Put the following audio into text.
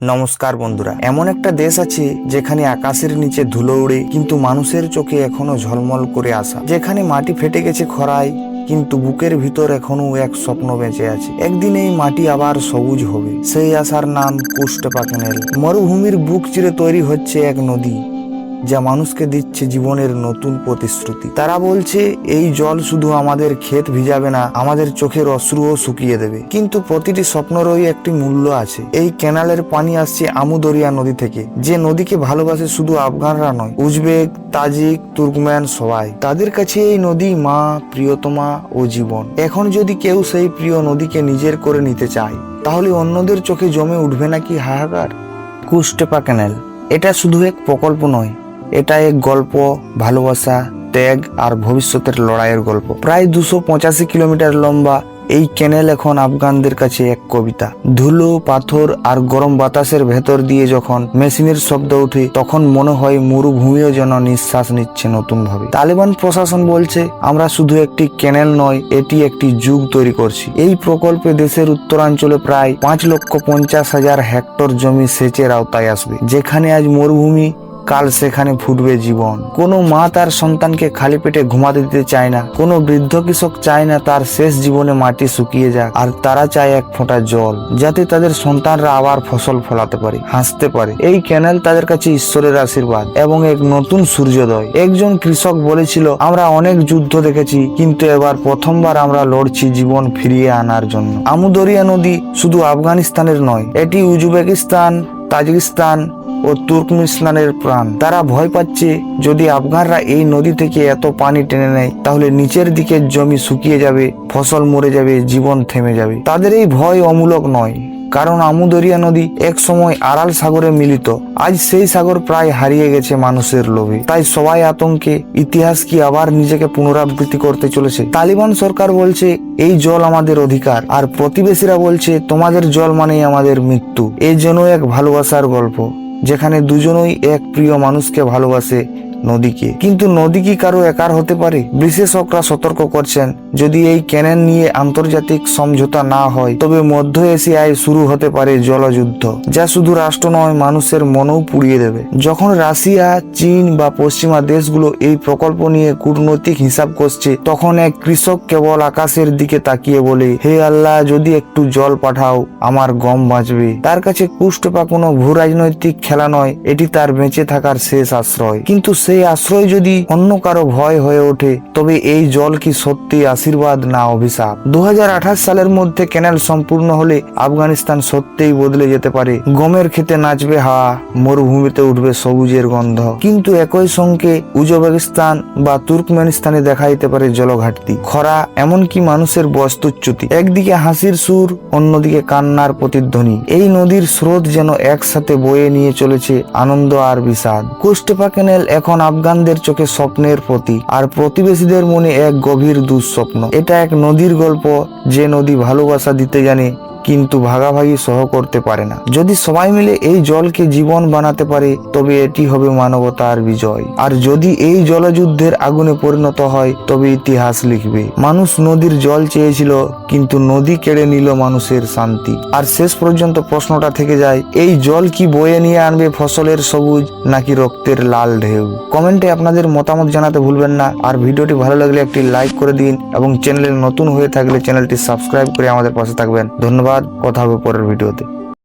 নমস্কার বন্ধুরা, এমন একটা দেশ আছে যেখানে আকাশের নিচে ধুলো উড়ে কিন্তু মানুষের চোখে এখনও ঝলমল করে আসা। যেখানে মাটি ফেটে গেছে খরায়, কিন্তু বুকের ভিতর এখনও এক স্বপ্ন বেঁচে আছে। একদিন এই মাটি আবার সবুজ হবে। সেই আশার নাম কুষ্ঠ পাকেনেল মরুভূমির বুক চিরে তৈরি হচ্ছে এক নদী। যা মানুষকে দিচ্ছে জীবনের নতুন প্রতিশ্রুতি। তারা বলছে, এই জল শুধু আমাদের ক্ষেত ভিজাবে না, আমাদের চোখের অশ্রুও শুকিয়ে দেবে। কিন্তু প্রতিটি স্বপ্নরই একটি মূল্য আছে। এই ক্যানালের পানি আসছে আমুদরিয়া নদী থেকে, যে নদীকে ভালোবাসে শুধু আফগানরা নয়। উজবেক, তাজিক তুর্কম্যান সবাই। তাদের কাছে এই নদী মা, প্রিয়তমা ও জীবন। এখন যদি কেউ সেই প্রিয় নদীকে নিজের করে নিতে চায়, তাহলে অন্যদের চোখে জমে উঠবে নাকি হাহাকার? কুস্টেপা ক্যানেল এটা শুধু এক প্রকল্প নয় এটা এক গল্প, ভালোবাসা, ত্যাগ আর ভবিষ্যতের লড়াইয়ের গল্প। প্রায় দুশো পঁচাশি কিলোমিটার লম্বা এই ক্যানেল এখন আফগানদের কাছে এক কবিতা। ধুলো, পাথর আর গরম বাতাসের ভেতর দিয়ে যখন মেশিনের শব্দ উঠে তখন মনে হয় মরুভূমিও যেন নিঃশ্বাস নিচ্ছে নতুন ভাবে তালেবান প্রশাসন বলছে, আমরা শুধু একটি ক্যানেল নয়, এটি একটি যুগ তৈরি করছি। এই প্রকল্পে দেশের উত্তরাঞ্চলে প্রায় পাঁচ লক্ষ পঞ্চাশ হাজার হেক্টর জমি সেচের আওতায় আসবে, যেখানে আজ মরুভূমি কাল সেখানে ফুটবে জীবন। কোনো মা তার সন্তানকে খালি পেটে ঘুমাতে দিতে চায় না। কোনো বৃদ্ধ কৃষক চায় না তার শেষ জীবনে মাটি শুকিয়ে যাক। আর তারা চায় এক ফোঁটা জল, যাতে তাদের সন্তানরা আবার ফসল ফলাতে পারে, হাসতে পারে। এই ক্যানেল তাদের কাছে ঈশ্বরের আশীর্বাদ এবং এক নতুন সূর্যোদয়। একজন কৃষক বলেছিল, আমরা অনেক যুদ্ধ দেখেছি, কিন্তু এবার প্রথমবার আমরা লড়ছি জীবন ফিরিয়ে আনার জন্য। আমুদরিয়া নদী শুধু আফগানিস্তানের নয়, এটি উজবেকিস্তান, তাজিকিস্তান ও তুর্কমিস্তানের প্রাণ। তারা ভয় পাচ্ছে, যদি আফগানরা এই নদী থেকে এত পানি টেনে নেয়, তাহলে নিচের দিকের জমি শুকিয়ে যাবে, ফসল মরে যাবে, জীবন থেমে যাবে। তাদের এই ভয় অমূলক নয়, কারণ আমুদরিয়া নদী এক সময় আড়াল সাগরে মিলিত। আজ সেই সাগর প্রায় হারিয়ে গেছে মানুষের লোভে। তাই সবাই আতঙ্কে, ইতিহাস কি আবার নিজেকে পুনরাবৃত্তি করতে চলেছে? তালিবান সরকার বলছে, এই জল আমাদের অধিকার। আর প্রতিবেশীরা বলছে, তোমাদের জল মানেই আমাদের মৃত্যু। এই জন্য এক ভালোবাসার গল্প। যেখানে দুজনই এক প্রিয় মানুষকে ভালোবাসে নদীকে। কিন্তু নদী কি কারও একার হতে পারে? বিশেষজ্ঞরা সতর্ক করছেন, যদি এই ক্যানেল নিয়ে আন্তর্জাতিক সমঝোতা না হয়, তবে মধ্য এশিয়ায় শুরু হতে পারে জলযুদ্ধ, যা শুধু রাষ্ট্র নয়, মানুষের মনও পুড়িয়ে দেবে। যখন রাশিয়া, চীন বা পশ্চিমা দেশগুলো এই প্রকল্প নিয়ে কূটনৈতিক হিসাব করছে, তখন এক কৃষক কেবল আকাশের দিকে তাকিয়ে বলে, হে আল্লাহ, যদি একটু জল পাঠাও, আমার গম বাঁচবে। তার কাছে কুষ্ঠ বা কোনো ভূ রাজনৈতিক খেলা নয়, এটি তার বেঁচে থাকার শেষ আশ্রয়। কিন্তু সেই আশ্রয় যদি অন্য কারও ভয় হয়ে ওঠে, তবে এই জল কি সত্যি আশীর্বাদ না অভিশাপ? দু সালের মধ্যে ক্যানেল সম্পূর্ণ হলে আফগানিস্তান সত্যিই বদলে যেতে পারে। গমের খেতে নাচবে হাওয়া, মরুভূমিতে উঠবে সবুজের গন্ধ। কিন্তু একই সঙ্গে উজবেকিস্তান বা তুর্কমেনিস্তানে দেখা যেতে পারে জলঘাটতি। খরা এমনকি মানুষের বস্তুচ্যুতি। একদিকে হাসির সুর, অন্যদিকে কান্নার প্রতিধ্বনি। এই নদীর স্রোত যেন একসাথে বয়ে নিয়ে চলেছে আনন্দ আর বিষাদ। কুষ্টেপা ক্যানেল এখন আফগানদের চোখে স্বপ্নের প্রতি আর প্রতিবেশীদের মনে এক গভীর দুঃস্বপ্ন। এটা এক নদীর গল্প যে নদী ভালোবাসা দিতে জানে কিন্তু ভাগাভাগি সহ করতে পারে না। যদি সবাই মিলে এই জলকে জীবন বানাতে পারে, তবে এটি হবে মানবতার বিজয়। আর যদি এই জলযুদ্ধের আগুনে পরিণত হয়, তবে ইতিহাস লিখবে। মানুষ নদীর জল চেয়েছিল, কিন্তু নদী কেড়ে নিল মানুষের শান্তি। আর শেষ পর্যন্ত প্রশ্নটা থেকে যায়, এই জল কি বয়ে নিয়ে আনবে ফসলের সবুজ, নাকি রক্তের লাল ঢেউ? কমেন্টে আপনাদের মতামত জানাতে ভুলবেন না। আর ভিডিওটি ভালো লাগলে একটি লাইক করে দিন এবং চ্যানেলে নতুন হয়ে থাকলে চ্যানেলটি সাবস্ক্রাইব করে আমাদের পাশে থাকবেন। ধন্যবাদ কথা হবে পরের ভিডিওতে।